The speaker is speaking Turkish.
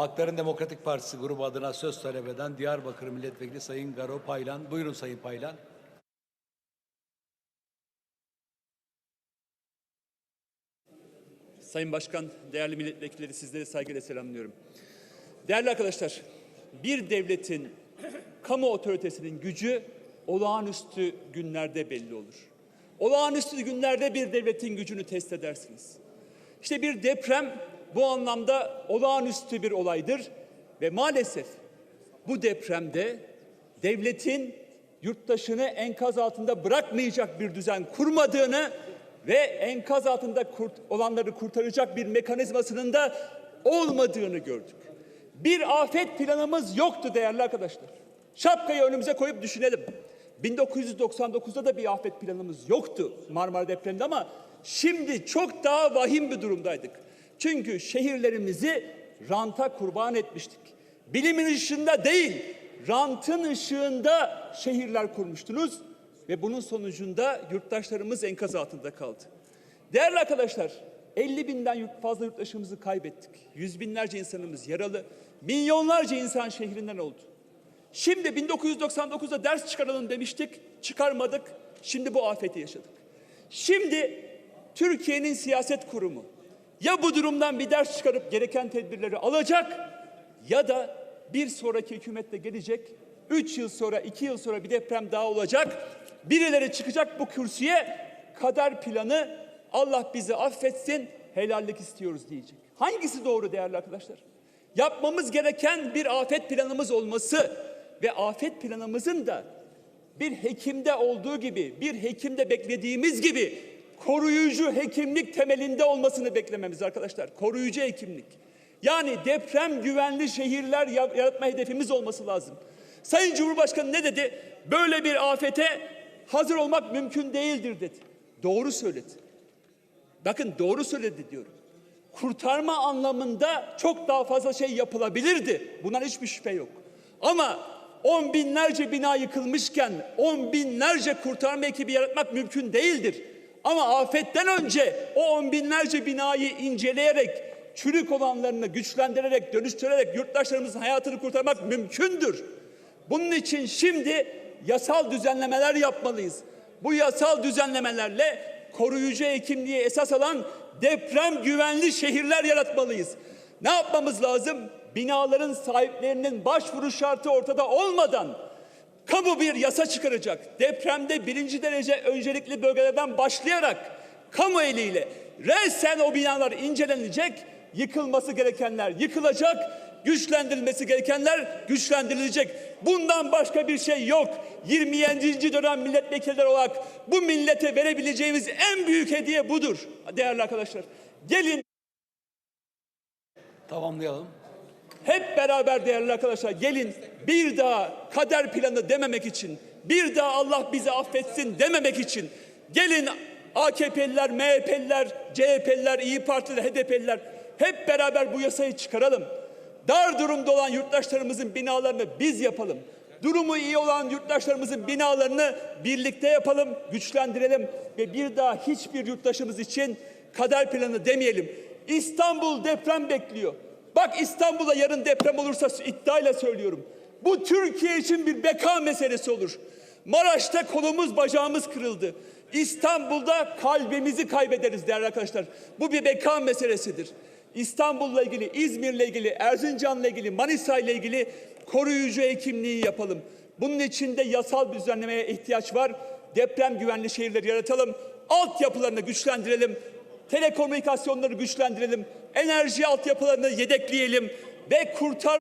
Halkların Demokratik Partisi grubu adına söz talep eden Diyarbakır Milletvekili Sayın Garo Paylan. Buyurun Sayın Paylan. Sayın Başkan, değerli milletvekilleri sizleri saygıyla selamlıyorum. Değerli arkadaşlar, bir devletin kamu otoritesinin gücü olağanüstü günlerde belli olur. Olağanüstü günlerde bir devletin gücünü test edersiniz. İşte bir deprem bu anlamda olağanüstü bir olaydır ve maalesef bu depremde devletin yurttaşını enkaz altında bırakmayacak bir düzen kurmadığını ve enkaz altında kurt, olanları kurtaracak bir mekanizmasının da olmadığını gördük. Bir afet planımız yoktu değerli arkadaşlar. Şapkayı önümüze koyup düşünelim. 1999'da da bir afet planımız yoktu Marmara depreminde ama şimdi çok daha vahim bir durumdaydık. Çünkü şehirlerimizi ranta kurban etmiştik. Bilimin ışığında değil, rantın ışığında şehirler kurmuştunuz ve bunun sonucunda yurttaşlarımız enkaz altında kaldı. Değerli arkadaşlar, 50 binden fazla yurttaşımızı kaybettik. Yüz binlerce insanımız yaralı, milyonlarca insan şehrinden oldu. Şimdi 1999'da ders çıkaralım demiştik, çıkarmadık. Şimdi bu afeti yaşadık. Şimdi Türkiye'nin siyaset kurumu ya bu durumdan bir ders çıkarıp gereken tedbirleri alacak ya da bir sonraki hükümet de gelecek. Üç yıl sonra, iki yıl sonra bir deprem daha olacak. Birileri çıkacak bu kürsüye kader planı Allah bizi affetsin helallik istiyoruz diyecek. Hangisi doğru değerli arkadaşlar? Yapmamız gereken bir afet planımız olması ve afet planımızın da bir hekimde olduğu gibi, bir hekimde beklediğimiz gibi koruyucu hekimlik temelinde olmasını beklememiz arkadaşlar. Koruyucu hekimlik. Yani deprem güvenli şehirler ya- yaratma hedefimiz olması lazım. Sayın Cumhurbaşkanı ne dedi? Böyle bir afete hazır olmak mümkün değildir dedi. Doğru söyledi. Bakın doğru söyledi diyorum. Kurtarma anlamında çok daha fazla şey yapılabilirdi. Bundan hiçbir şüphe yok. Ama on binlerce bina yıkılmışken on binlerce kurtarma ekibi yaratmak mümkün değildir. Ama afetten önce o on binlerce binayı inceleyerek, çürük olanlarını güçlendirerek, dönüştürerek yurttaşlarımızın hayatını kurtarmak mümkündür. Bunun için şimdi yasal düzenlemeler yapmalıyız. Bu yasal düzenlemelerle koruyucu hekimliği esas alan deprem güvenli şehirler yaratmalıyız. Ne yapmamız lazım? Binaların sahiplerinin başvuru şartı ortada olmadan kamu bir yasa çıkaracak. Depremde birinci derece öncelikli bölgelerden başlayarak kamu eliyle resen o binalar incelenecek, yıkılması gerekenler yıkılacak, güçlendirilmesi gerekenler güçlendirilecek. Bundan başka bir şey yok. 27. dönem milletvekilleri olarak bu millete verebileceğimiz en büyük hediye budur değerli arkadaşlar. Gelin Tamamlayalım. hep beraber değerli arkadaşlar gelin bir daha kader planı dememek için, bir daha Allah bizi affetsin dememek için gelin AKP'liler, MHP'liler, CHP'liler, İyi Partililer, HDP'liler hep beraber bu yasayı çıkaralım. Dar durumda olan yurttaşlarımızın binalarını biz yapalım. Durumu iyi olan yurttaşlarımızın binalarını birlikte yapalım, güçlendirelim ve bir daha hiçbir yurttaşımız için kader planı demeyelim. İstanbul deprem bekliyor. Bak İstanbul'a yarın deprem olursa iddiayla söylüyorum. Bu Türkiye için bir beka meselesi olur. Maraş'ta kolumuz bacağımız kırıldı. İstanbul'da kalbimizi kaybederiz değerli arkadaşlar. Bu bir beka meselesidir. İstanbul'la ilgili, İzmir'le ilgili, Erzincan'la ilgili, Manisa'yla ilgili koruyucu hekimliği yapalım. Bunun için de yasal düzenlemeye ihtiyaç var. Deprem güvenli şehirleri yaratalım. Altyapılarını güçlendirelim. Telekomünikasyonları güçlendirelim. Enerji altyapılarını yedekleyelim ve kurtar